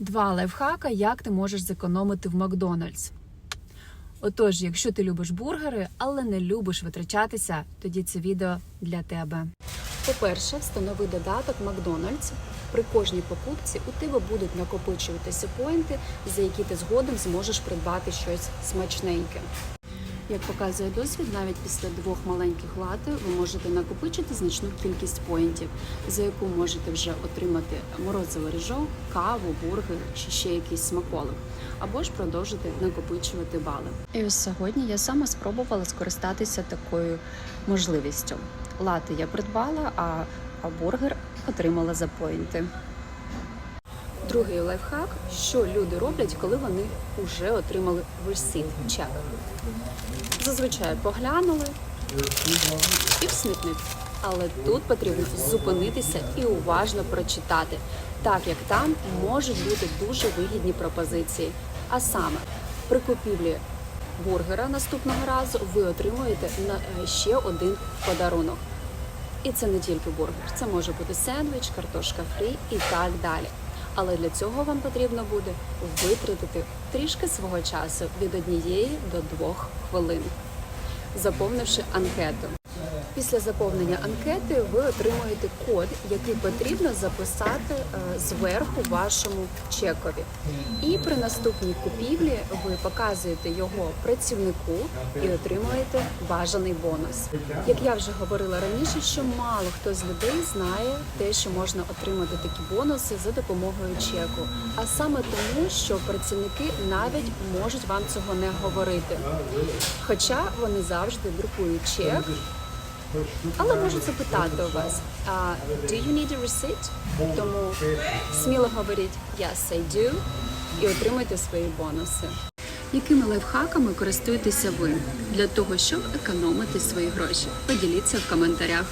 Два лайфхака, як ти можеш зекономити в Макдональдс. Отож, якщо ти любиш бургери, але не любиш витрачатися, тоді це відео для тебе. По-перше, встанови додаток Макдональдс. При кожній покупці у тебе будуть накопичуватися поінти, за які ти згодом зможеш придбати щось смачненьке. Як показує досвід, навіть після двох маленьких лати ви можете накопичити значну кількість поінтів, за яку можете вже отримати морозивий ріжок, каву, бургер чи ще якийсь смаколик, або ж продовжити накопичувати бали. І ось сьогодні я саме спробувала скористатися такою можливістю. Лати я придбала, а бургер отримала за поінти. Другий лайфхак, що люди роблять, коли вони вже отримали ресіт, чек. Зазвичай поглянули і в смітник. Але тут потрібно зупинитися і уважно прочитати, так як там можуть бути дуже вигідні пропозиції. А саме при купівлі бургера наступного разу ви отримуєте на- е, ще один подарунок. І це не тільки бургер, це може бути сендвіч, картошка фрі і так далі. Але для цього вам потрібно буде витратити трішки свого часу від однієї до двох хвилин, заповнивши анкету. Після заповнення анкети ви отримуєте код, який потрібно записати е, зверху вашому чекові. І при наступній купівлі ви показуєте його працівнику і отримуєте бажаний бонус. Як я вже говорила раніше, що мало хто з людей знає те, що можна отримати такі бонуси за допомогою чеку. А саме тому, що працівники навіть можуть вам цього не говорити. Хоча вони завжди друкують чек. Але можу запитати у вас, а, do you need a receipt? Тому сміло говоріть yes, I do і отримайте свої бонуси. Якими лайфхаками користуєтеся ви для того, щоб економити свої гроші? Поділіться в коментарях.